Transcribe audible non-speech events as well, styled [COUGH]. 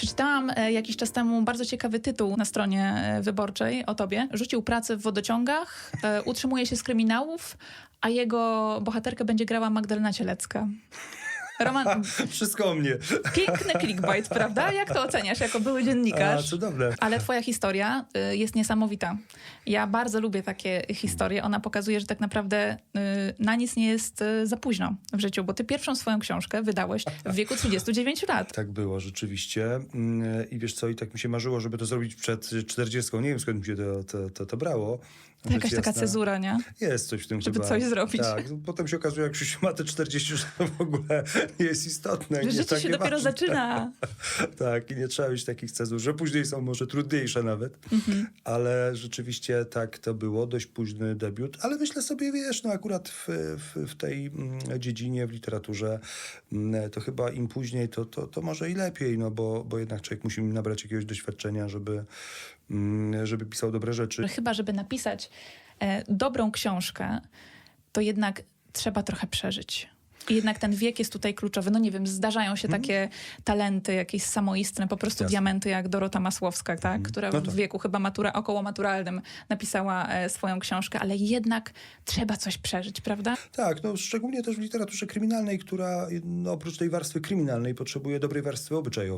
Przeczytałam e, jakiś czas temu bardzo ciekawy tytuł na stronie e, wyborczej o tobie. Rzucił pracę w wodociągach, e, utrzymuje się z kryminałów, a jego bohaterkę będzie grała Magdalena Cielecka. Roman, [LAUGHS] Wszystko o mnie. piękny clickbait, prawda? Jak to oceniasz jako były A, dziennikarz? cudowne. Ale twoja historia y, jest niesamowita. Ja bardzo lubię takie historie. Ona pokazuje, że tak naprawdę y, na nic nie jest y, za późno w życiu, bo ty pierwszą swoją książkę wydałeś w wieku 39 lat. Tak było rzeczywiście. Mm, I wiesz co, i tak mi się marzyło, żeby to zrobić przed 40. Nie wiem skąd mi się to, to, to, to brało. To jakaś taka cezura, nie? Jest coś w tym Żeby chyba. coś zrobić. Tak, potem się okazuje, jak się ma te 40, że to w ogóle nie jest istotne. Że życie takie się dopiero ważne. zaczyna. [LAUGHS] Tak, i nie trzeba mieć takich cezur, że później są może trudniejsze nawet, Mhm. ale rzeczywiście tak to było, dość późny debiut, ale myślę sobie, wiesz, no akurat w, w, w tej mm, dziedzinie, w literaturze, mm, to chyba im później, to, to, to może i lepiej, no bo, bo jednak człowiek musi nabrać jakiegoś doświadczenia, żeby, żeby pisał dobre rzeczy. Że Chyba, żeby napisać e, dobrą książkę, to jednak trzeba trochę przeżyć. I jednak ten wiek jest tutaj kluczowy. No nie wiem, zdarzają się takie talenty jakieś samoistne, po prostu. Jasne. diamenty jak Dorota Masłowska, tak? która No w tak. wieku chyba matura, około maturalnym napisała e, swoją książkę, ale jednak trzeba coś przeżyć, prawda? Tak, no szczególnie też w literaturze kryminalnej, która no, oprócz tej warstwy kryminalnej potrzebuje dobrej warstwy obyczajowej.